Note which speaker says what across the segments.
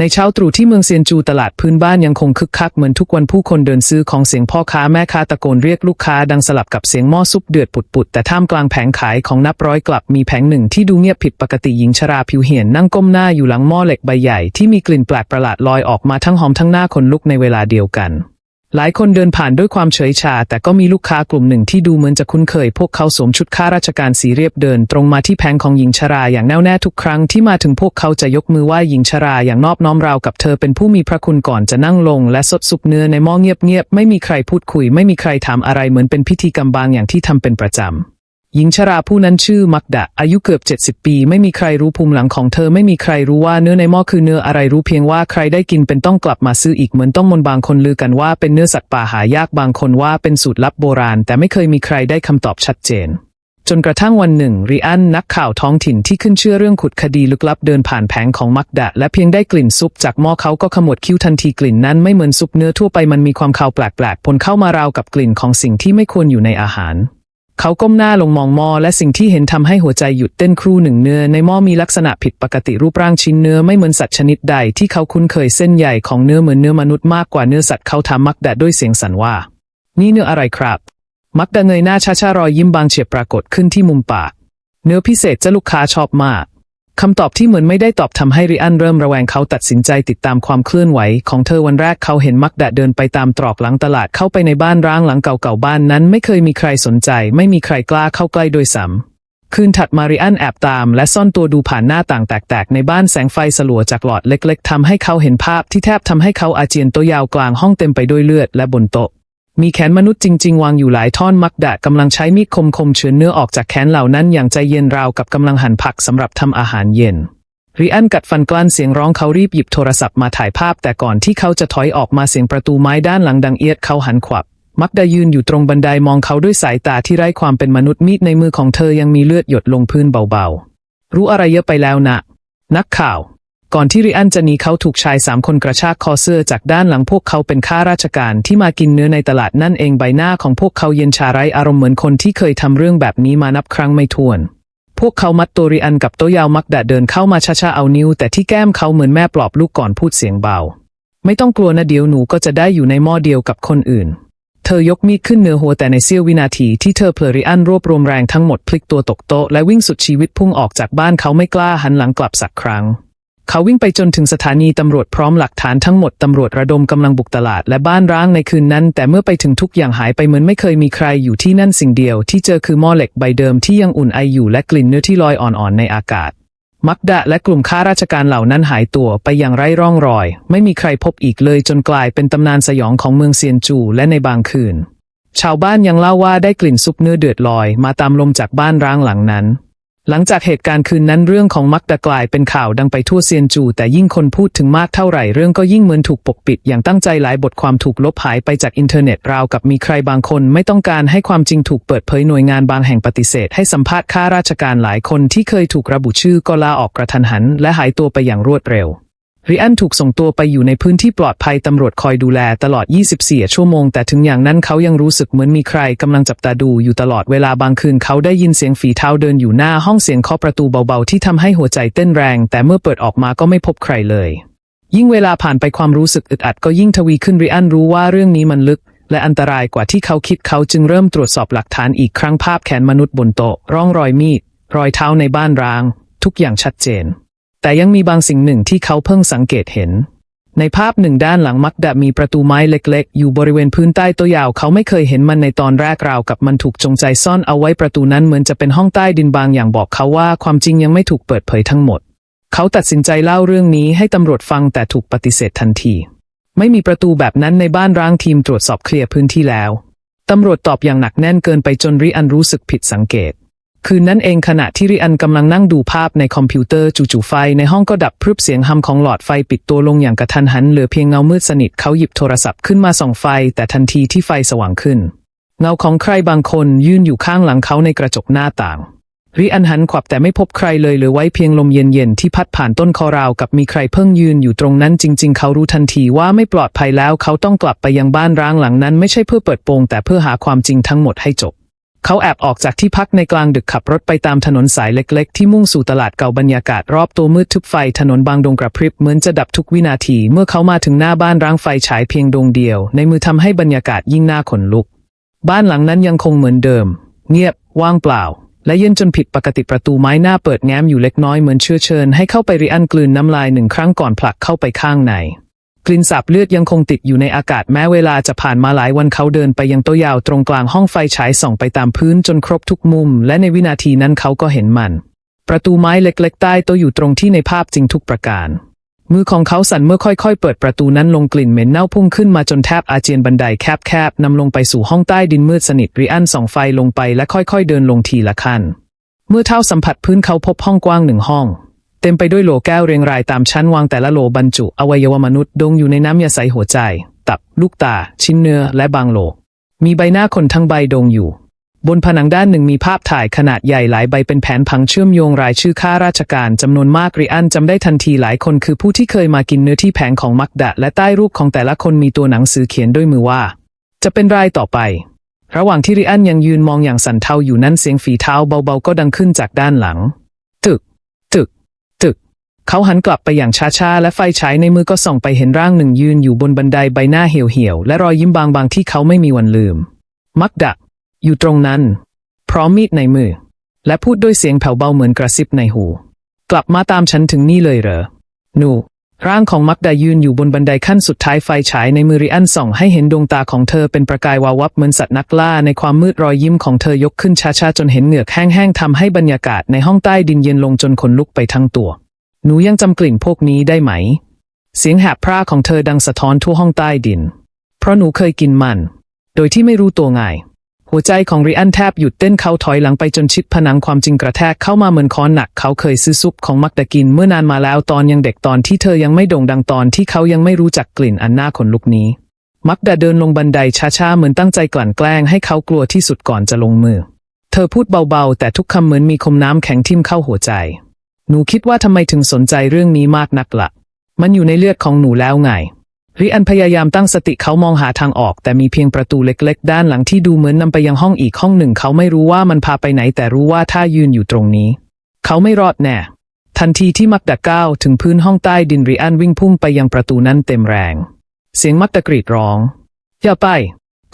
Speaker 1: ในเช้าตรู่ที่เมืองเซียนจูตลาดพื้นบ้านยังคงคึกคักเหมือนทุกวันผู้คนเดินซื้อของเสียงพ่อค้าแม่ค้าตะโกนเรียกลูกค้าดังสลับกับเสียงหม้อซุปเดือดปุดๆแต่ท่ามกลางแผงขายของนับร้อยกลับมีแผงหนึ่งที่ดูเงียบผิดปกติหญิงชราผิวเหี่ยนนั่งก้มหน้าอยู่หลังหม้อเหล็กใบใหญ่ที่มีกลิ่นแปลกประหลาดลอยออกมาทั้งหอมทั้งหน้าขนลุกในเวลาเดียวกัน หลายคนเดินผ่านด้วยความเฉยชา แต่ก็มีลูกค้ากลุ่มหนึ่งที่ดูเหมือนจะคุ้นเคย พวกเขาสวมชุดข้าราชการสีเรียบเดิน ตรงมาที่แผงของหญิงชราอย่างแน่วแน่ทุกครั้งที่มาถึงพวกเขาจะยกมือไหว้หญิงชราอย่างนอบน้อมราวกับเธอเป็นผู้มีพระคุณก่อนจะนั่งลง และสดสุกเนื้อในหม้อเงียบๆไม่มีใครพูดคุย ไม่มีใครถามอะไรเหมือนเป็นพิธีกรรมบางอย่างที่ทำเป็นประจำ หญิงชราผู้นั้นชื่อมักดะ อายุเกือบ 70 ปี ไม่มีใครรู้ภูมิหลังของเธอไม่มีใครรู้ว่าเนื้อในหม้อคือเนื้ออะไรรู้เพียงว่าใครได้กินเป็นต้องกลับมาซื้ออีกเหมือนต้องมนบางคนลือกันว่าเป็นเนื้อสัตว์ป่าหายากบางคนว่าเป็นสูตรลับโบราณ แต่ไม่เคยมีใครได้คำตอบชัดเจน จนกระทั่งวันหนึ่งริอันนักข่าวท้องถิ่นที่ขึ้นเชื่อเรื่องขุดคดีลึกลับเดินผ่านแผงของมักดะ และเพียงได้กลิ่นซุปจากหม้อเขาก็ขมวดคิ้วทันทีกลิ่นนั้นไม่เหมือนซุปเนื้อทั่วไปมันมีความคาวแปลกๆปนเข้ามาราวกับกลิ่นของสิ่งที่ไม่ควรอยู่ในอาหาร เขาก้มหน้าลงมองหม้อและสิ่งที่เห็นทำให้หัวใจหยุดเต้นครู่หนึ่งเนื้อในหม้อมีลักษณะผิดปกติรูปร่างชิ้นเนื้อไม่เหมือนสัตว์ชนิดใดที่เขาคุ้นเคยเส้นใหญ่ของเนื้อเหมือนเนื้อมนุษย์มากกว่าเนื้อสัตว์เขาถามมักดาด้วยเสียงสั่นว่า นี่เนื้ออะไรครับ มักดาเงยหน้าช้าๆรอยยิ้มบางเฉียบปรากฏขึ้นที่มุมปาก เนื้อพิเศษจะลูกค้าชอบมาก คำตอบที่เหมือนไม่ได้ตอบทำให้ริอันเริ่มระแวงเขาตัดสินใจติดตามความเคลื่อนไหว ของเธอวันแรกเขาเห็นมักดะเดินไปตามตรอกหลังตลาดเข้าไปในบ้านร้างหลังเก่าๆบ้านนั้น ไม่เคยมีใครสนใจ ไม่มีใครกล้าเข้าใกล้โดยซ้ำคืนถัดมาริอันแอบตาม และซ่อนตัวดูผ่านหน้าต่างแตกๆ ในบ้านแสงไฟสลัวจากหลอดเล็ก ๆทำให้เขาเห็นภาพที่แทบทำให้เขาอาเจียนตัวยาวกลางห้องเต็มไปด้วยเลือดและบนโต๊ะ มีแขนมนุษย์จริง ๆ วางอยู่หลายท่อนมักดะกำลังใช้มีดคมๆเฉือนเนื้อออกจากแขนเหล่านั้นอย่างใจเย็นราวกับกำลังหั่นผักสำหรับทำอาหารเย็นริอันกัดฟันกลั้นเสียงร้องเขารีบหยิบโทรศัพท์มาถ่ายภาพ แต่ก่อนที่เขาจะถอยออกมาเสียงประตูไม้ด้านหลังดังเอียดเขาหันขวับ มักดายืนอยู่ตรงบันไดมองเขาด้วยสายตาที่ไร้ความเป็นมนุษย์มีดในมือของเธอยังมีเลือดหยดลงพื้นเบาๆ รู้อะไรเยอะไปแล้วนะ นักข่าว ก่อนที่ริอันจะหนีเขาถูกชายสามคนกระชากคอเสื้อจากด้านหลังพวกเขาเป็นข้าราชการที่มากินเนื้อในตลาดนั่นเองใบหน้าของพวกเขาเย็นชาไรอารมณ์เหมือนคนที่เคยทำเรื่องแบบนี้มานับครั้งไม่ถ้วน พวกเขามัดตัวริอันกับโตยาวมักดะเดินเข้ามาช้าๆเอานิ้ว แต่ที่แก้มเขาเหมือนแม่ปลอบลูกก่อนพูดเสียงเบา ไม่ต้องกลัวนะเดี๋ยวหนูก็จะได้อยู่ในหม้อเดียวกับคนอื่น เธอยกมีดขึ้นเหนือหัวแต่ในเสี้ยววินาทีที่เธอเผลริอันรวบรวมแรงทั้งหมดพลิกตัวตกโต๊ะและวิ่งสุดชีวิตพุ่งออกจากบ้านเขาไม่กล้าหันหลังกลับสักครั้ง เขาวิ่งไปจนถึงสถานีตำรวจพร้อมหลักฐานทั้งหมดตำรวจระดมกำลังบุกตลาดและบ้านร้างในคืนนั้น แต่เมื่อไปถึงทุกอย่างหายไปเหมือนไม่เคยมีใครอยู่ที่นั่นสิ่งเดียวที่เจอคือหม้อเหล็กใบเดิมที่ยังอุ่นไออยู่และกลิ่นเนื้อที่ลอยอ่อนๆในอากาศ มักดะและกลุ่มข้าราชการเหล่านั้นหายตัวไปอย่างไร้ร่องรอย ไม่มีใครพบอีกเลยจนกลายเป็นตำนานสยองของเมืองเซียนจูและในบางคืน ชาวบ้านยังเล่าว่าได้กลิ่นซุปเนื้อเดือดลอย มาตามลมจากบ้านร้างหลังนั้น หลังจากเหตุการณ์คืนนั้นเรื่องของมักดะกลายเป็นข่าวดังไปทั่วเซียนจู แต่ยิ่งคนพูดถึงมากเท่าไหร่เรื่องก็ยิ่งเหมือนถูกปกปิด อย่างตั้งใจหลายบทความถูกลบหายไปจากอินเทอร์เน็ตราวกับมีใครบางคนไม่ต้องการให้ความจริงถูกเปิดเผยหน่วยงานบางแห่งปฏิเสธ ให้สัมภาษณ์ข้าราชการหลายคนที่เคยถูกระบุชื่อก็ลาออกกระทันหัน และหายตัวไปอย่างรวดเร็ว ริอันถูกส่งตัวไปอยู่ในพื้นที่ปลอดภัยตำรวจคอยดูแลตลอด 24 ชั่วโมง แต่ถึงอย่างนั้นเขายังรู้สึกเหมือนมีใครกำลังจับตาดูอยู่ตลอดเวลาบางคืนเขาได้ยินเสียงฝีเท้าเดินอยู่หน้าห้องเสียงเคาะประตูเบาๆ ที่ทำให้หัวใจเต้นแรง แต่เมื่อเปิดออกมาก็ไม่พบใครเลย ยิ่งเวลาผ่านไปความรู้สึกอึดอัดก็ยิ่งทวีขึ้นริอันรู้ว่าเรื่องนี้มันลึกและอันตรายกว่าที่เขาคิดเขาจึงเริ่มตรวจสอบหลักฐานอีกครั้งภาพแขนมนุษย์บนโต๊ะร่องรอยมีดรอยเท้าในบ้านร้าง ทุกอย่างชัดเจน แต่ยังมีบางสิ่งหนึ่งที่เขาเพิ่งสังเกตเห็น ในภาพหนึ่งด้านหลังมักดะมีประตูไม้เล็กๆ อยู่บริเวณพื้นใต้ตัวยาว เขาไม่เคยเห็นมันในตอนแรกราวกับมันถูกจงใจซ่อนเอาไว้ประตูนั้นเหมือนจะเป็นห้องใต้ดินบางอย่างบอกเขาว่าความจริงยังไม่ถูกเปิดเผยทั้งหมด เขาตัดสินใจเล่าเรื่องนี้ให้ตำรวจฟังแต่ถูกปฏิเสธทันที ไม่มีประตูแบบนั้นในบ้านร้างทีมตรวจสอบเคลียร์พื้นที่แล้วตำรวจตอบอย่างหนักแน่นเกินไปจนริอันรู้สึกผิดสังเกต คืนนั้นเองขณะที่ริอันกำลังนั่งดูภาพในคอมพิวเตอร์จู่ๆไฟในห้องก็ดับพรึบเสียงฮัมของหลอดไฟปิดตัวลงอย่างกระทันหันเหลือเพียงเงามืดสนิทเขาหยิบโทรศัพท์ขึ้นมาส่องไฟ แต่ทันทีที่ไฟสว่างขึ้น เงาของใครบางคนยืนอยู่ข้างหลังเขาในกระจกหน้าต่างริอันหันขวับแต่ไม่พบใครเลยเหลือไว้เพียงลมเย็นๆที่พัดผ่านต้นคอราวกับมีใครเพิ่งยืนอยู่ตรงนั้นจริง ๆ เขารู้ทันทีว่าไม่ปลอดภัยแล้วเขาต้องกลับไปยังบ้านร้างหลังนั้น ไม่ใช่เพื่อเปิดโปงแต่เพื่อหาความจริงทั้งหมดให้จบ เขาแอบออกจากที่พักในกลางดึกขับรถไปตามถนนสายเล็ก ๆ ที่มุ่งสู่ตลาดเก่าบรรยากาศรอบตัวมืดทึบไฟถนนบางดงกระพริบเหมือนจะดับทุกวินาที เมื่อเขามาถึงหน้าบ้านร้างไฟฉายเพียงดวงเดียว ในมือทำให้บรรยากาศยิ่งน่าขนลุก บ้านหลังนั้นยังคงเหมือนเดิม เงียบ ว่างเปล่า และเย็นจนผิดปกติประตูไม้หน้าเปิดแง้มอยู่เล็กน้อยเหมือนเชื้อเชิญให้เข้าไปริอันกลืนน้ำลายหนึ่งครั้งก่อนผลักเข้าไปข้างใน ลิ่นสาบเลือดยังคงติดอยู่ในอากาศแม้เวลาจะผ่านมาหลายวันเขาเดินไปยังโต๊ะยาวตรงกลางห้องไฟฉายส่องไปตามพื้นจนครบทุกมุม และในวินาทีนั้นเขาก็เห็นมัน ประตูไม้เล็กๆ ใต้โต๊ะอยู่ตรงที่ในภาพจริงทุกประการ มือของเขาสั่นเมื่อค่อยๆ เปิดประตูนั้นลงกลิ่นเหม็นเน่าพุ่งขึ้นมาจนแทบอาเจียนบันไดแคบๆนำลงไปสู่ห้องใต้ดินมืดสนิทริอันส่องไฟลงไปและค่อยๆ เดินลงทีละขั้นเมื่อเท้าสัมผัสพื้นเขาพบห้องกว้างหนึ่งห้อง เต็มไปด้วยโหลแก้วเรียงรายตามชั้นวางแต่ละโหลบรรจุอวัยวะมนุษย์ดงอยู่ในน้ำยาใสหัวใจ ตับ ลูกตา ชิ้นเนื้อ และบางโหล มีใบหน้าคนทั้งใบดงอยู่ บนผนังด้านหนึ่งมีภาพถ่ายขนาดใหญ่หลายใบเป็นแผนผังเชื่อมโยงรายชื่อข้าราชการจำนวนมากริอันจำได้ทันทีหลายคนคือผู้ที่เคยมากินเนื้อที่แผงของมักดะ และใต้รูปของแต่ละคนมีตัวหนังสือเขียนด้วยมือว่า จะเป็นรายต่อไป ระหว่างที่ริอันยังยืนมองอย่างสันเทาอยู่นั้นเสียงฝีเท้าเบาๆก็ดังขึ้นจากด้านหลัง เขาหันกลับไปอย่างช้าๆ และไฟฉายในมือก็ส่องไปเห็นร่างหนึ่งยืนอยู่บนบันไดใบหน้าเหี่ยวๆ และรอยยิ้มบางๆ ที่เขาไม่มีวันลืม มักดะอยู่ตรงนั้น พร้อมมีดในมือ และพูดด้วยเสียงแผ่วเบาเหมือนกระซิบในหู กลับมาตามฉันถึงนี่เลยเหรอ หนู ร่างของมักดายืนอยู่บนบันไดขั้นสุดท้ายไฟฉายในมือริอันส่อง ให้เห็นดวงตาของเธอเป็นประกายวาววับเหมือนสัตว์นักล่าในความมืดรอยยิ้มของเธอยกขึ้นช้าๆ จนเห็นเหงือกแห้งๆทำให้บรรยากาศในห้องใต้ดินเย็นลงจนขนลุกไปทั้งตัว หนูยังจำกลิ่นพวกนี้ได้ไหม เสียงแหบพร่าของเธอดังสะท้อนทั่วห้องใต้ดิน เพราะหนูเคยกินมัน โดยที่ไม่รู้ตัวไงหัวใจของริอันแทบหยุดเต้นเขาถอยหลังไปจนชิดผนังความจริงกระแทกเข้ามาเหมือนค้อนหนัก เขาเคยซื้อซุปของมักดะกินเมื่อนานมาแล้วตอนยังเด็กตอนที่เธอยังไม่โด่งดังตอนที่เขายังไม่รู้จักกลิ่นอันน่าขนลุกนี้ มักดะเดินลงบันไดช้าๆเหมือนตั้งใจกลั่นแกล้งให้เขากลัวที่สุดก่อนจะลงมือ เธอพูดเบาๆ แต่ทุกคำเหมือนมีคมน้ำแข็งทิ่มเข้าหัวใจ หนูคิดว่าทำไมถึงสนใจเรื่องนี้มากนักละ่ะ มันอยู่ในเลือดของหนูแล้วไงริอันพยายามตั้งสติเขามองหาทางออก แต่มีเพียงประตูเล็กๆ ด้านหลังที่ดูเหมือนนำไปยังห้องอีกห้องหนึ่ง เขาไม่รู้ว่ามันพาไปไหนแต่รู้ว่าถ้ายืนอยู่ตรงนี้ เขาไม่รอดแน่ ทันทีที่มักดะก้าวถึงพื้นห้องใต้ดินริอันวิ่งพุ่งไปยังประตูนั้นเต็มแรง เสียงมักดะกรีดร้องอย่าไป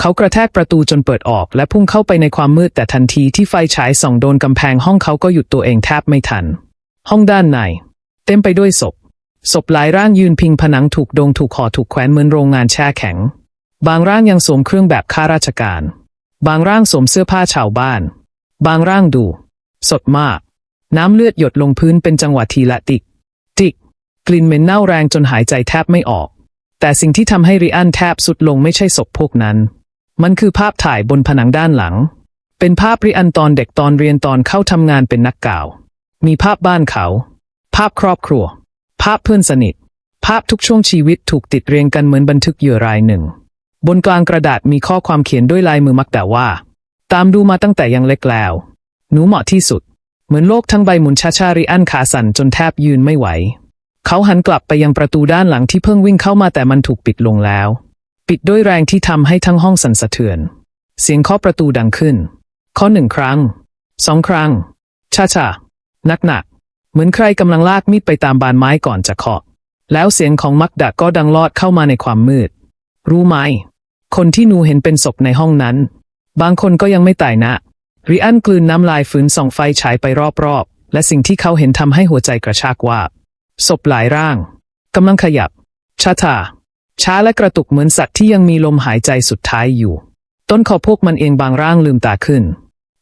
Speaker 1: เขากระแทกประตูจนเปิดออก และพุ่งเข้าไปในความมืดแต่ทันทีที่ไฟฉายส่องโดนกำแพงห้องเขาก็หยุดตัวเองแทบไม่ทัน ห้องด้านใน เต็มไปด้วยศพ ศพหลายร่างยืนพิงผนังถูกดงถูกห่อถูกแขวนเหมือนโรงงานแช่แข็ง บางร่างยังสวมเครื่องแบบข้าราชการ บางร่างสวมเสื้อผ้าชาวบ้าน บางร่างดู สดมาก น้ำเลือดหยดลงพื้นเป็นจังหวะทีละติก ติก กลิ่นเหม็นเน่าแรงจนหายใจแทบไม่ออก แต่สิ่งที่ทำให้ริอันแทบสุดลงไม่ใช่ศพพวกนั้น มันคือภาพถ่ายบนผนังด้านหลัง เป็นภาพริอันตอนเด็กตอนเรียนตอนเข้าทำงานเป็นนักกล่าว มีภาพบ้านเขา ภาพครอบครัว ภาพเพื่อนสนิท ภาพทุกช่วงชีวิตถูกติดเรียงกันเหมือนบันทึกเหยื่อรายหนึ่ง บนกลางกระดาษมีข้อความเขียนด้วยลายมือมักแต่ว่า ตามดูมาตั้งแต่ยังเล็กแล้ว หนูเหมาะที่สุด เหมือนโลกทั้งใบหมุนช้าๆริอันขาสั่นจนแทบยืนไม่ไหว เขาหันกลับไปยังประตูด้านหลังที่เพิ่งวิ่งเข้ามาแต่มันถูกปิดลงแล้ว ปิดด้วยแรงที่ทำให้ทั้งห้องสั่นสะเทือน เสียงเคาะประตูดังขึ้นเคาะหนึ่งครั้ง สองครั้งช้าๆ หนักๆเหมือนใครกำลังลากมีดไปตามบานไม้ก่อนจะเคาะแล้วเสียงของมักดะก็ดังลอดเข้ามาในความมืด รู้ไหม คนที่หนูเห็นเป็นศพในห้องนั้น บางคนก็ยังไม่ตายนะ ริอันกลืนน้ำลายฝืนส่องไฟฉายไปรอบๆ และสิ่งที่เขาเห็นทำให้หัวใจกระชากว่า ศพหลายร่างกำลังขยับช้าทาช้าและกระตุกเหมือนสัตว์ที่ยังมีลมหายใจสุดท้ายอยู่ ต้นคอพวกมันเองบางร่างลืมตาขึ้น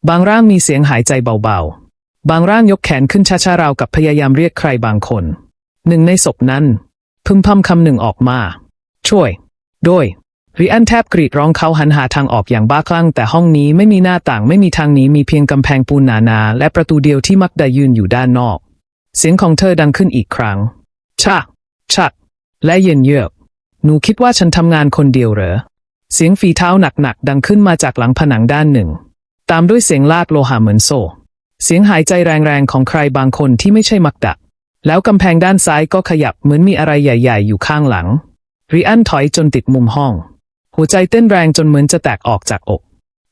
Speaker 1: บางร่างมีเสียงหายใจเบาๆ บางร่างยกแขนขึ้นช้าๆราวกับพยายามเรียกใครบางคน หนึ่งในศพนั้น พึมพำคำหนึ่งออกมา ช่วยโดยริอันแทบกรีดร้องเขาหันหาทางออกอย่างบ้าคลั่ง แต่ห้องนี้ไม่มีหน้าต่างไม่มีทางหนี้มีเพียงกำแพงปูนหนาๆและประตูเดียวที่มักดายืนอยู่ด้านนอก เสียงของเธอดังขึ้นอีกครั้งชะชัดและเย็นเยือกหนูคิดว่าฉันทำงานคนเดียวเหรอ เสียงฝีเท้าหนักๆดังขึ้นมาจากหลังผนังด้านหนึ่ง ตามด้วยเสียงลากโลหะเหมือนโซ่ เสียงหายใจแรงๆของใครบางคนที่ไม่ใช่มักดะ แล้วกำแพงด้านซ้ายก็ขยับเหมือนมีอะไรใหญ่ ๆ อยู่ข้างหลัง ริอันถอยจนติดมุมห้อง หัวใจเต้นแรงจนเหมือนจะแตกออกจากอก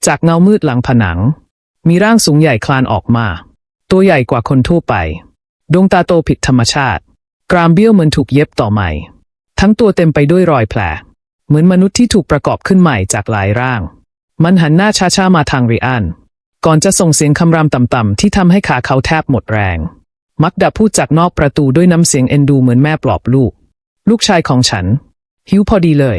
Speaker 1: จากเงามืดหลังผนัง มีร่างสูงใหญ่คลานออกมา ตัวใหญ่กว่าคนทั่วไป ดวงตาโตผิดธรรมชาติ กรามเบี้ยวเหมือนถูกเย็บต่อใหม่ ทั้งตัวเต็มไปด้วยรอยแผล เหมือนมนุษย์ที่ถูกประกอบขึ้นใหม่จากหลายร่าง มันหันหน้าช้าๆมาทางริอัน ก่อนจะส่งเสียงคำรามต่ำๆที่ทำให้ขาเขาแทบหมดแรง มักดาพูดจากนอกประตูด้วยน้ำเสียงเอ็นดูเหมือนแม่ปลอบลูก ลูกชายของฉัน หิวพอดีเลย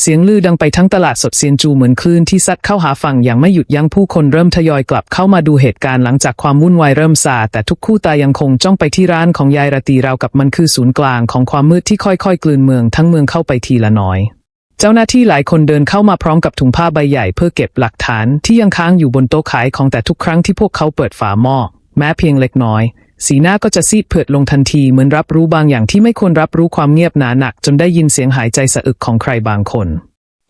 Speaker 1: เสียงลือดังไปทั้งตลาดสดเซียนจูเหมือนคลื่นที่ซัดเข้าหาฝั่งอย่างไม่หยุดยั้งผู้คนเริ่มทยอยกลับเข้ามาดูเหตุการณ์หลังจากความวุ่นวายเริ่มซาแต่ทุกคู่ตายังคงจ้องไปที่ร้านของยายราตีราวกับมันคือศูนย์กลางของความมืดที่ค่อยๆ กลืนเมืองทั้งเมืองเข้าไปทีละน้อย เจ้าหน้าที่หลายคนเดินเข้ามาพร้อมกับถุงผ้าใบใหญ่เพื่อเก็บหลักฐานที่ยังค้างอยู่บนโต๊ะขายของแต่ทุกครั้งที่พวกเขาเปิดฝาหม้อแม้เพียงเล็กน้อย สีหน้าก็จะซีดเผือดลงทันทีเหมือนรับรู้บางอย่างที่ไม่ควรรับรู้ความเงียบหนาหนัก จนได้ยินเสียงหายใจสะอึกของใครบางคน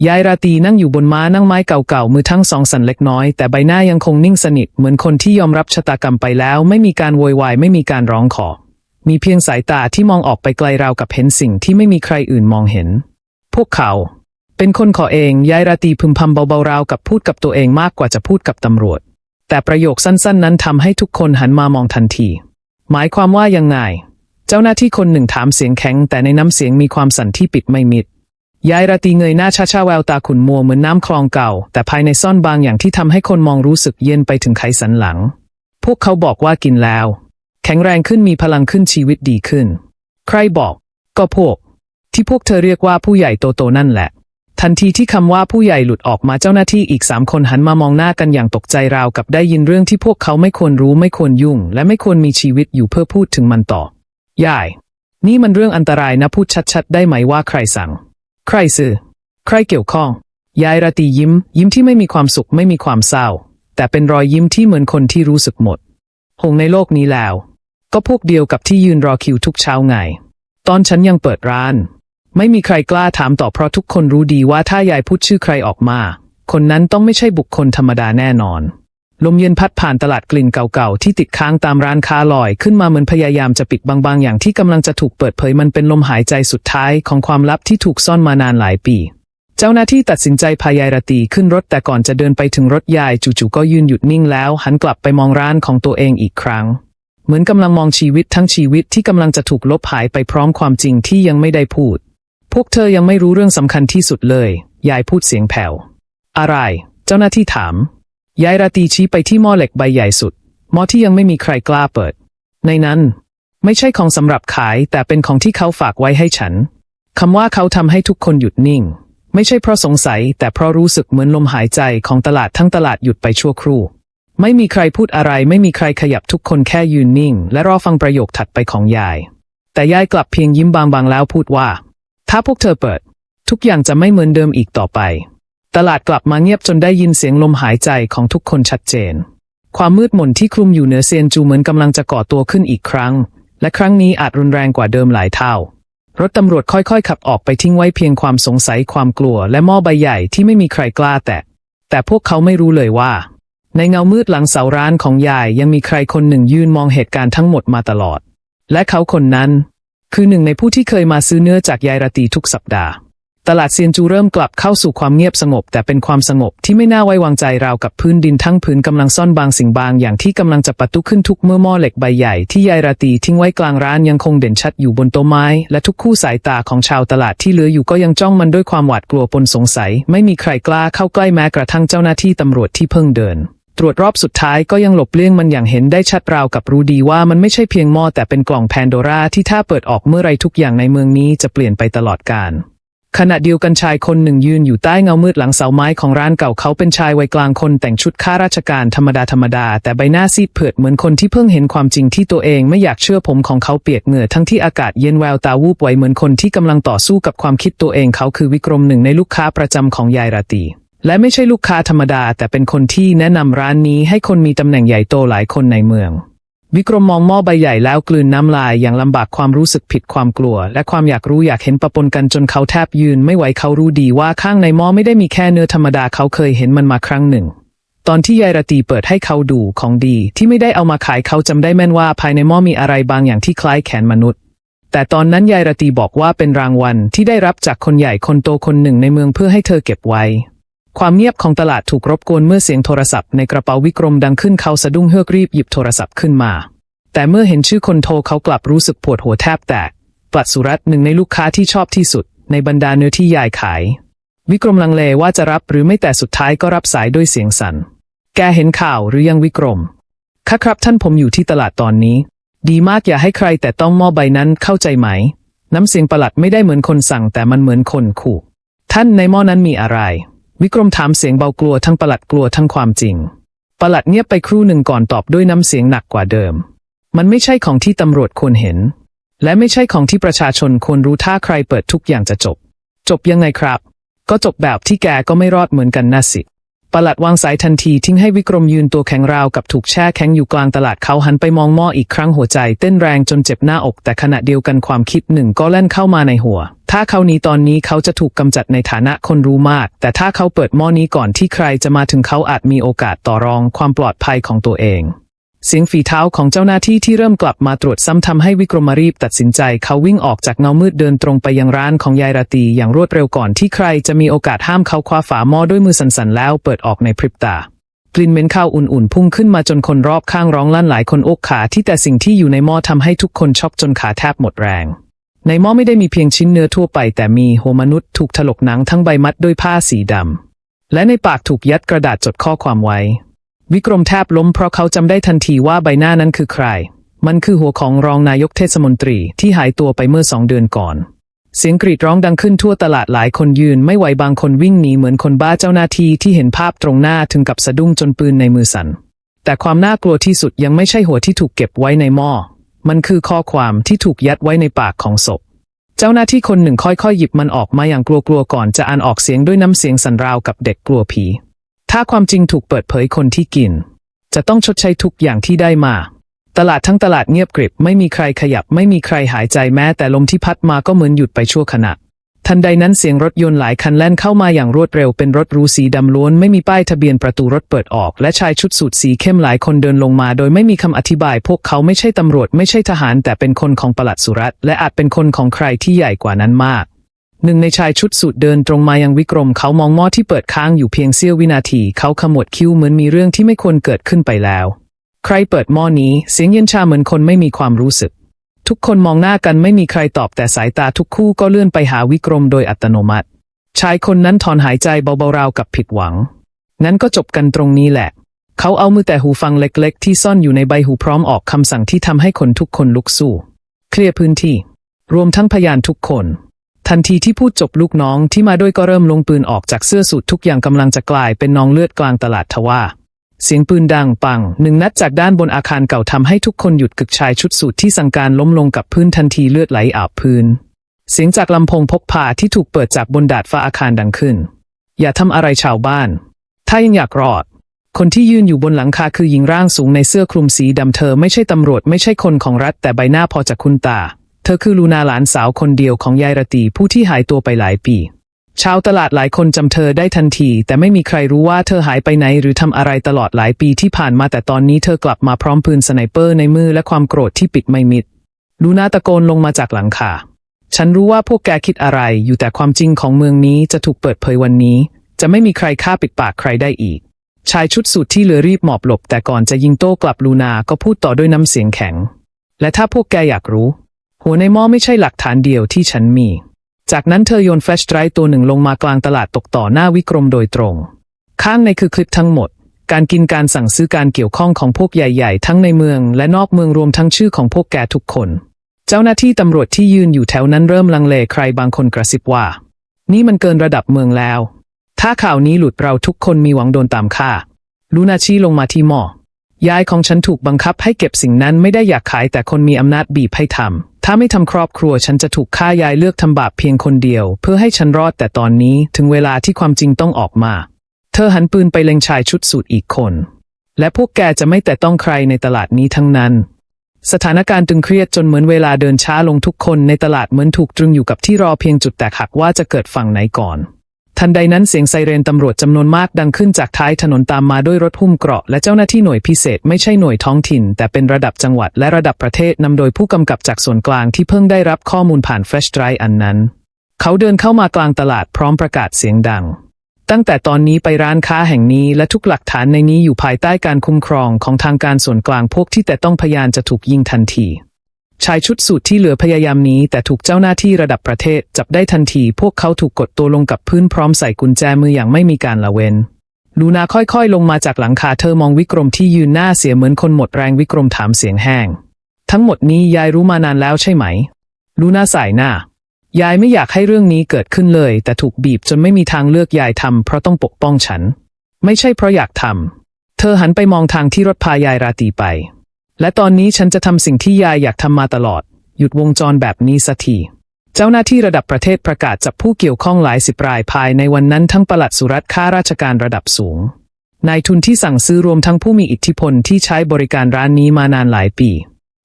Speaker 1: ยายราตรีนั่งอยู่บนม้านั่งไม้เก่าๆมือทั้งสองสั่นเล็กน้อย แต่ใบหน้ายังคงนิ่งสนิทเหมือนคนที่ยอมรับชะตากรรมไปแล้ว ไม่มีการโวยวายไม่มีการร้องขอ มีเพียงสายตาที่มองออกไปไกลราวกับเห็นสิ่งที่ไม่มีใครอื่นมองเห็น พวกเขา เป็นคนขอเองยายราตีพึมพำเบาๆราวกับพูดกับตัวเองมากกว่าจะพูดกับตำรวจ แต่ประโยคสั้นๆ นั้นทำให้ทุกคนหันมามองทันที หมายความว่ายังไง เจ้าหน้าที่คนหนึ่งถามเสียงแข็ง แต่ในน้ำเสียงมีความสั่นที่ปิดไม่มิดยายราตีเงยหน้าช้าๆแววตาขุ่นมัวเหมือนน้ำคลองเก่า แต่ภายในซ่อนบางอย่างที่ทำให้คนมองรู้สึกเย็นไปถึงไขสันหลัง พวกเขาบอกว่ากินแล้ว แข็งแรงขึ้นมีพลังขึ้นชีวิตดีขึ้น ใครบอก ก็พวก ที่พวกเธอเรียกว่าผู้ใหญ่โตๆนั่นแหละ ทันทีที่คำว่าผู้ใหญ่หลุดออกมาเจ้าหน้าที่อีกสามคนหันมามองหน้ากันอย่างตกใจราวกับได้ยินเรื่องที่พวกเขาไม่ควรรู้ไม่ควรยุ่ง และไม่ควรมีชีวิตอยู่เพื่อพูดถึงมันต่อยาย นี่มันเรื่องอันตรายนะพูดชัดๆ ได้ไหมว่าใครสั่ง ใครสื่อใครเกี่ยวข้อง ยายราตียิ้ม ยิ้มที่ไม่มีความสุขไม่มีความเศร้า แต่เป็นรอยยิ้มที่เหมือนคนที่รู้สึกหมด หงในโลกนี้แล้ว ก็พวกเดียวกับที่ยืนรอคิวทุกเช้าไง ตอนฉันยังเปิดร้าน ไม่มีใครกล้าถามต่อเพราะทุกคนรู้ดีว่าถ้ายายพูดชื่อใครออกมา คนนั้นต้องไม่ใช่บุคคลธรรมดาแน่นอน ลมเย็นพัดผ่านตลาดกลิ่นเก่าๆ ที่ติดค้างตามร้านค้าลอยขึ้นมาเหมือนพยายามจะปิดบางๆ อย่างที่กำลังจะถูกเปิดเผยมันเป็นลมหายใจสุดท้ายของความลับที่ถูกซ่อนมานานหลายปีเจ้าหน้าที่ตัดสินใจพายายราตีขึ้นรถแต่ก่อนจะเดินไปถึงรถยายจู่ๆก็ยืนหยุดนิ่งแล้ว หันกลับไปมองร้านของตัวเองอีกครั้ง เหมือนกำลังมองชีวิตทั้งชีวิตที่กำลังจะถูกลบหายไปพร้อมความจริงที่ยังไม่ได้พูด พวกเธอยังไม่รู้เรื่องสำคัญที่สุดเลย ยายพูดเสียงแผ่ว อะไร เจ้าหน้าที่ถาม ยายราตีชี้ไปที่หม้อเหล็กใบใหญ่สุด หม้อที่ยังไม่มีใครกล้าเปิด ในนั้น ไม่ใช่ของสำหรับขาย แต่เป็นของที่เขาฝากไว้ให้ฉัน คำว่าเขาทำให้ทุกคนหยุดนิ่ง ไม่ใช่เพราะสงสัย แต่เพราะรู้สึกเหมือนลมหายใจของตลาดทั้งตลาดหยุดไปชั่วครู่ ไม่มีใครพูดอะไร ไม่มีใครขยับทุกคนแค่ยืนนิ่ง และรอฟังประโยคถัดไปของยาย แต่ยายกลับเพียงยิ้มบางๆแล้วพูดว่า ถ้าพวกเธอเปิด ทุกอย่างจะไม่เหมือนเดิมอีกต่อไป ตลาดกลับมาเงียบจนได้ยินเสียงลมหายใจของทุกคนชัดเจน ความมืดมนที่คลุมอยู่เหนือเซียนจูเหมือนกำลังจะก่อตัวขึ้นอีกครั้ง และครั้งนี้อาจรุนแรงกว่าเดิมหลายเท่ารถตำรวจค่อยๆ ขับออกไปทิ้งไว้เพียงความสงสัยความกลัว และหม้อใบใหญ่ที่ไม่มีใครกล้าแตะ แต่พวกเขาไม่รู้เลยว่า ในเงามืดหลังเสาร้านของยายยังมีใครคนหนึ่งยืนมองเหตุการณ์ทั้งหมดมาตลอด และเขาคนนั้น คือหนึ่งในผู้ที่เคยมาซื้อเนื้อจากยายราตีทุกสัปดาห์ ตลาดเซียนจูเริ่มกลับเข้าสู่ความเงียบสงบ แต่เป็นความสงบที่ไม่น่าไว้วางใจราวกับพื้นดินทั้งผืนกำลังซ่อนบางสิ่งบางอย่างที่กำลังจะปะทุขึ้นทุกเมื่อหม้อเหล็กใบใหญ่ที่ยายราตีทิ้งไว้กลางร้านยังคงเด่นชัดอยู่บนโต๊ะไม้ และทุกคู่สายตาของชาวตลาดที่เหลืออยู่ก็ยังจ้องมันด้วยความหวาดกลัวปนสงสัย ไม่มีใครกล้าเข้าใกล้แม้กระทั่งเจ้าหน้าที่ตำรวจที่เพิ่งเดิน ตรวจรอบสุดท้ายก็ยังหลบเลี่ยงมันอย่างเห็นได้ชัดราวกับรู้ดีว่ามันไม่ใช่เพียงหม้อแต่เป็นกล่องแพนโดราที่ถ้าเปิดออกเมื่อไรทุกอย่างในเมืองนี้จะเปลี่ยนไปตลอดกาลขณะเดียวกันชายคนหนึ่งยืนอยู่ใต้เงามืดหลังเสาไม้ของร้านเก่าเขาเป็นชายวัยกลางคนแต่งชุดข้าราชการธรรมดาธรรมดาแต่ใบหน้าซีดเผือดเหมือนคนที่เพิ่งเห็นความจริงที่ตัวเองไม่อยากเชื่อผมของเขาเปียกเหงื่อทั้งที่อากาศเย็นแววตาวูบไวเหมือนคนที่กำลังต่อสู้กับความคิดตัวเองเขาคือวิกรมหนึ่งในลูกค้าประจำของยายราตี และไม่ใช่ลูกค้าธรรมดา แต่เป็นคนที่แนะนำร้านนี้ให้คนมีตำแหน่งใหญ่โตหลายคนในเมือง วิกรมมองหม้อใบใหญ่แล้วกลืนน้ำลายอย่างลำบากความรู้สึกผิดความกลัว และความอยากรู้อยากเห็นปะปนกันจนเขาแทบยืน ไม่ไหวเขารู้ดีว่าข้างในหม้อไม่ได้มีแค่เนื้อธรรมดาเขาเคยเห็นมันมาครั้งหนึ่ง ตอนที่ยายราตีเปิดให้เขาดูของดี ที่ไม่ได้เอามาขายเขาจำได้แม่นว่า ภายในหม้อมีอะไรบางอย่างที่คล้ายแขนมนุษย์แต่ตอนนั้นยายราตีบอกว่าเป็นรางวัลที่ได้รับจากคนใหญ่คนโตคนหนึ่งในเมืองเพื่อให้เธอเก็บไว้ ความเงียบของตลาดถูกรบกวนเมื่อเสียงโทรศัพท์ในกระเป๋าวิกรมดังขึ้นเขาสะดุ้งเฮือกรีบหยิบโทรศัพท์ขึ้นมา แต่เมื่อเห็นชื่อคนโทรเขากลับรู้สึกปวดหัวแทบแตกปลัดสุรัตหนึ่งในลูกค้าที่ชอบที่สุด ในบรรดาเนื้อที่ยายขาย วิกรมลังเลว่าจะรับหรือไม่แต่สุดท้ายก็รับสายด้วยเสียงสัน่น แกเห็นข่าวหรือยังวิกรมค่ะครับท่านผมอยู่ที่ตลาดตอนนี้ ดีมากอย่าให้ใครแต่ต้องหม้อใบนั้นเข้าใจไหม น้ำเสียงประหลัดไม่ได้เหมือนคนสั่งแต่มันเหมือนคนขู่ ท่านในหม้อนั้นมีอะไร วิกรมถามเสียงเบากลัวทั้งประหลัดกลัวทั้งความจริง ประหลัดเงียบไปครู่หนึ่งก่อนตอบด้วยน้ำเสียงหนักกว่าเดิม มันไม่ใช่ของที่ตำรวจควรเห็น และไม่ใช่ของที่ประชาชนควรรู้ถ้าใครเปิดทุกอย่างจะจบ จบยังไงครับ ก็จบแบบที่แกก็ไม่รอดเหมือนกันนะสิ ประหลัดวางสายทันทีทิ้งให้วิกรมยืนตัวแข็งราวกับถูกแช่แข็งอยู่กลางตลาดเขาหันไปมองหม้ออีกครั้งหัวใจเต้นแรงจนเจ็บหน้าอก แต่ขณะเดียวกันความคิดหนึ่งก็แล่นเข้ามาในหัว ถ้าเขาหนี้ตอนนี้เขาจะถูกกำจัดในฐานะคนรู้มาก แต่ถ้าเขาเปิดหม้อนี้ก่อนที่ใครจะมาถึงเขาอาจมีโอกาสต่อรองความปลอดภัยของตัวเอง เสียงฝีเท้าของเจ้าหน้าที่ที่เริ่มกลับมาตรวจซ้ำทำให้วิกรมรีบตัดสินใจเขาวิ่งออกจากเงามืดเดินตรงไปยังร้านของยายราตีอย่างรวดเร็วก่อนที่ใครจะมีโอกาสห้ามเขาคว้าฝาหม้อด้วยมือสั่นๆแล้วเปิดออกในพริบตากลิ่นเหม็นข้าวอุ่นๆ พุ่งขึ้นมาจนคนรอบข้างร้องลั่นหลายคนอกขาที่แต่สิ่งที่อยู่ในหม้อทำให้ทุกคนช็อกจนขาแทบหมดแรง ในหม้อไม่ได้มีเพียงชิ้นเนื้อทั่วไป แต่มีหัวมนุษย์ถูกถลกหนังทั้งใบมัดด้วยผ้าสีดำและในปากถูกยัดกระดาษจดข้อความไว้ วิกรมแทบล้มเพราะเขาจำได้ทันทีว่าใบหน้านั้นคือใคร มันคือหัวของรองนายกเทศมนตรีที่หายตัวไปเมื่อสองเดือนก่อน เสียงกรีดร้องดังขึ้นทั่วตลาดหลายคนยืนไม่ไหวบางคนวิ่งหนีเหมือนคนบ้าเจ้าหน้าที่ที่เห็นภาพตรงหน้าถึงกับสะดุ้งจนปืนในมือสั่น แต่ความน่ากลัวที่สุดยังไม่ใช่หัวที่ถูกเก็บไว้ในหม้อ มันคือข้อความที่ถูกยัดไว้ในปากของศพเจ้าหน้าที่คนหนึ่งค่อยๆ หยิบมันออกมาอย่างกลัวๆ ก่อนจะอ่านออกเสียงด้วยน้ำเสียงสั่นราวกับเด็กกลัวผี ถ้าความจริงถูกเปิดเผยคนที่กิน จะต้องชดใช้ทุกอย่างที่ได้มา ตลาดทั้งตลาดเงียบกริบ ไม่มีใครขยับ ไม่มีใครหายใจแม้ แต่ลมที่พัดมาก็เหมือนหยุดไปชั่วขณะ ทันใดนั้นเสียงรถยนต์หลายคันแล่นเข้ามาอย่างรวดเร็วเป็นรถรูสีดำล้วน ไม่มีป้ายทะเบียนประตูรถเปิดออก และชายชุดสูทสีเข้มหลายคนเดินลงมา โดยไม่มีคำอธิบาย พวกเขาไม่ใช่ตำรวจไม่ใช่ทหาร แต่เป็นคนของปลัดสุรัตและอาจเป็นคนของใครที่ใหญ่กว่านั้นมาก หนึ่งในชายชุดสูทเดินตรงมายังวิกรมเขามองหม้อที่เปิดค้างอยู่เพียงเสี้ยววินาที เขาขมวดคิ้วเหมือนมีเรื่องที่ไม่ควรเกิดขึ้นไปแล้ว ใครเปิดหม้อนี้เสียงเย็นชาเหมือนคนไม่มีความรู้สึก ทุกคนมองหน้ากันไม่มีใครตอบแต่สายตาทุกคู่ก็เลื่อนไปหาวิกรมโดยอัตโนมัติ ชายคนนั้นถอนหายใจเบาๆราวกับผิดหวังงั้นก็จบกันตรงนี้แหละ เขาเอามือแต่หูฟังเล็กๆ ที่ซ่อนอยู่ในใบหูพร้อมออกคำสั่งที่ทำให้คนทุกคนลุกสู้ เคลียร์พื้นที่ รวมทั้งพยานทุกคน ทันทีที่พูดจบลูกน้องที่มาด้วยก็เริ่มลงปืนออกจากเสื้อสูททุกอย่างกำลังจะกลายเป็นนองเลือดกลางตลาดทว่า เสียงปืนดังปังหนึ่งนัดจากด้านบนอาคารเก่าทำให้ทุกคนหยุดกึกชายชุดสูทที่สั่งการล้มลงกับพื้นทันทีเลือดไหลอาบพื้น เสียงจากลำโพงพกพาที่ถูกเปิดจากบนดาดฟ้าอาคารดังขึ้น อย่าทำอะไรชาวบ้าน ถ้ายังอยากรอดคนที่ยืนอยู่บนหลังคาคือหญิงร่างสูงในเสื้อคลุมสีดำเธอไม่ใช่ตำรวจไม่ใช่คนของรัฐแต่ใบหน้าพอจะคุ้นตา ธอคือลูนาหลานสาวคนเดียวของยายรตีผู้ที่หายตัวไปหลายปี ชาวตลาดหลายคนจำเธอได้ทันที แต่ไม่มีใครรู้ว่าเธอหายไปไหนหรือทำอะไรตลอดหลายปีที่ผ่านมาแต่ตอนนี้เธอกลับมาพร้อมปืนสไนเปอร์ในมือและความโกรธที่ปิดไม่มิด ลูนาตะโกนลงมาจากหลังคาฉันรู้ว่าพวกแกคิดอะไรอยู่แต่ความจริงของเมืองนี้จะถูกเปิดเผยวันนี้ จะไม่มีใครฆ่าปิดปากใครได้อีก ชายชุดสูทที่เหลือรีบหมอบหลบ แต่ก่อนจะยิงโต้กลับลูนาก็พูดต่อด้วยน้ำเสียงแข็ง และถ้าพวกแกอยากรู้ หัวในหม้อไม่ใช่หลักฐานเดียวที่ฉันมี จากนั้นเธอโยนแฟลชไดรฟ์ตัวหนึ่งลงมากลางตลาดตกต่อหน้าวิกรมโดยตรง ข้างในคือคลิปทั้งหมด การกินการสั่งซื้อการเกี่ยวข้องของพวกใหญ่ๆ ทั้งในเมือง และนอกเมืองรวมทั้งชื่อของพวกแกทุกคน เจ้าหน้าที่ตำรวจที่ยืนอยู่แถวนั้นเริ่มลังเลใครบางคนกระซิบว่า นี่มันเกินระดับเมืองแล้ว ถ้าข่าวนี้หลุดเราทุกคนมีหวังโดนตามฆ่าลูนาชีลงมาที่หม้อยายของฉันถูกบังคับให้เก็บสิ่งนั้นไม่ได้อยากขายแต่คนมีอำนาจบีบให้ทำ ถ้าไม่ทำครอบครัวฉันจะถูกฆ่ายายเลือกทำบาปเพียงคนเดียว เพื่อให้ฉันรอดแต่ตอนนี้ถึงเวลาที่ความจริงต้องออกมา เธอหันปืนไปเล็งชายชุดสูทอีกคน และพวกแกจะไม่แต่ต้องใครในตลาดนี้ทั้งนั้น สถานการณ์ตึงเครียดจนเหมือนเวลาเดินช้าลงทุกคนในตลาดเหมือนถูกตรึงอยู่กับที่รอเพียงจุดแตกหักว่าจะเกิดฝั่งไหนก่อน ทันใดนั้นเสียงไซเรนตำรวจจำนวนมากดังขึ้นจากท้ายถนนตามมาด้วยรถหุ้มเกราะและเจ้าหน้าที่หน่วยพิเศษไม่ใช่หน่วยท้องถิ่น แต่เป็นระดับจังหวัดและระดับประเทศนำโดยผู้กำกับจากส่วนกลางที่เพิ่งได้รับข้อมูลผ่านแฟลชไดร์อันนั้น เขาเดินเข้ามากลางตลาดพร้อมประกาศเสียงดัง ตั้งแต่ตอนนี้ไปร้านค้าแห่งนี้และทุกหลักฐานในนี้อยู่ภายใต้การคุ้มครองของทางการส่วนกลางพวกที่แต่ต้องพยานจะถูกยิงทันที ชายชุดสูทที่เหลือพยายามหนี้ แต่ถูกเจ้าหน้าที่ระดับประเทศ จับได้ทันที พวกเขาถูกกดตัวลงกับพื้นพร้อมใส่กุญแจมืออย่างไม่มีการละเว้นลูนาค่อยๆ ลงมาจากหลังคาเธอมองวิกรมที่ยืนหน้าเสียเหมือนคนหมดแรงวิกรมถามเสียงแห้ง ทั้งหมดนี้ยายรู้มานานแล้วใช่ไหมลูนาสายหน้า ยายไม่อยากให้เรื่องนี้เกิดขึ้นเลย แต่ถูกบีบจนไม่มีทางเลือกยายทำเพราะต้องปกป้องฉัน ไม่ใช่เพราะอยากทำเธอหันไปมองทางที่รถพายายราตีไป และตอนนี้ฉันจะทำสิ่งที่ยายอยากทำมาตลอด หยุดวงจรแบบนี้สักทีเจ้าหน้าที่ระดับประเทศประกาศจับผู้เกี่ยวข้องหลายสิบรายภายในวันนั้นทั้งปลัดสุรัตน์ข้าราชการระดับสูงนายทุนที่สั่งซื้อรวมทั้งผู้มีอิทธิพลที่ใช้บริการร้านนี้มานานหลายปี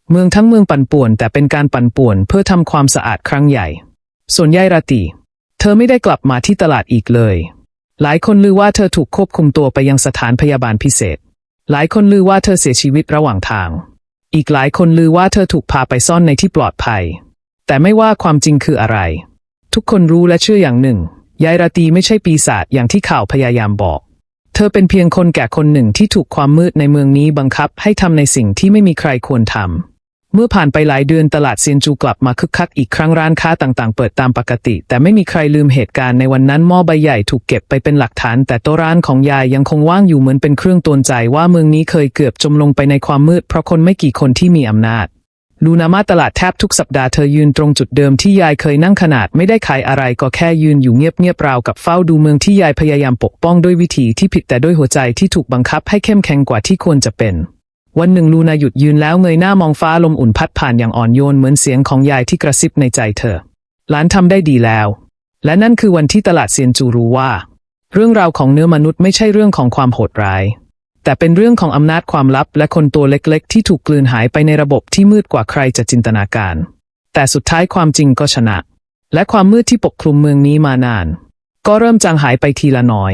Speaker 1: เมืองทั้งเมืองปั่นป่วน แต่เป็นการปั่นป่วนเพื่อทำความสะอาดครั้งใหญ่ ส่วนยายราตีเธอไม่ได้กลับมาที่ตลาดอีกเลย หลายคนลือว่าเธอถูกควบคุมตัวไปยังสถานพยาบาลพิเศษ หลายคนลือว่าเธอเสียชีวิตระหว่างทาง อีกหลายคนลือว่าเธอถูกพาไปซ่อนในที่ปลอดภัย แต่ไม่ว่าความจริงคืออะไร ทุกคนรู้และเชื่ออย่างหนึ่ง ยายราตีไม่ใช่ปีศาจอย่างที่ข่าวพยายามบอก เธอเป็นเพียงคนแก่คนหนึ่งที่ถูกความมืดในเมืองนี้บังคับให้ทำในสิ่งที่ไม่มีใครควรทำ เมื่อผ่านไปหลายเดือนตลาดเซียนจูกลับมาคึกคักอีกครั้งร้านค้าต่างๆ เปิดตามปกติ แต่ไม่มีใครลืมเหตุการณ์ในวันนั้นหม้อใบใหญ่ถูกเก็บไปเป็นหลักฐาน แต่โต๊ะร้านของยายยังคงว่างอยู่เหมือนเป็นเครื่องตือนใจว่าเมืองนี้เคยเกือบจมลงไปในความมืดเพราะคนไม่กี่คนที่มีอำนาจลูนามาตลาดแทบทุกสัปดาห์เธอยืนตรงจุดเดิมที่ยายเคยนั่งขนาดไม่ได้ขายอะไรก็แค่ยืนอยู่เงียบๆราวกับเฝ้าดูเมืองที่ยายพยายามปกป้องด้วยวิธีที่ผิดแต่ด้วยหัวใจที่ถูกบังคับให้เข้มแข็งกว่าที่ควรจะเป็น วันหนึ่งลูนาหยุดยืนแล้วเงยหน้ามองฟ้าลมอุ่นพัดผ่านอย่างอ่อนโยนเหมือนเสียงของยายที่กระซิบในใจเธอ หลานทำได้ดีแล้ว และนั่นคือวันที่ตลาดเซียนจูรู้ว่า เรื่องราวของเนื้อมนุษย์ไม่ใช่เรื่องของความโหดร้าย แต่เป็นเรื่องของอำนาจความลับและคนตัวเล็กๆ ที่ถูกกลืนหายไปในระบบที่มืดกว่าใครจะจินตนาการ แต่สุดท้ายความจริงก็ชนะ และความมืดที่ปกคลุมเมืองนี้มานาน ก็เริ่มจางหายไปทีละน้อย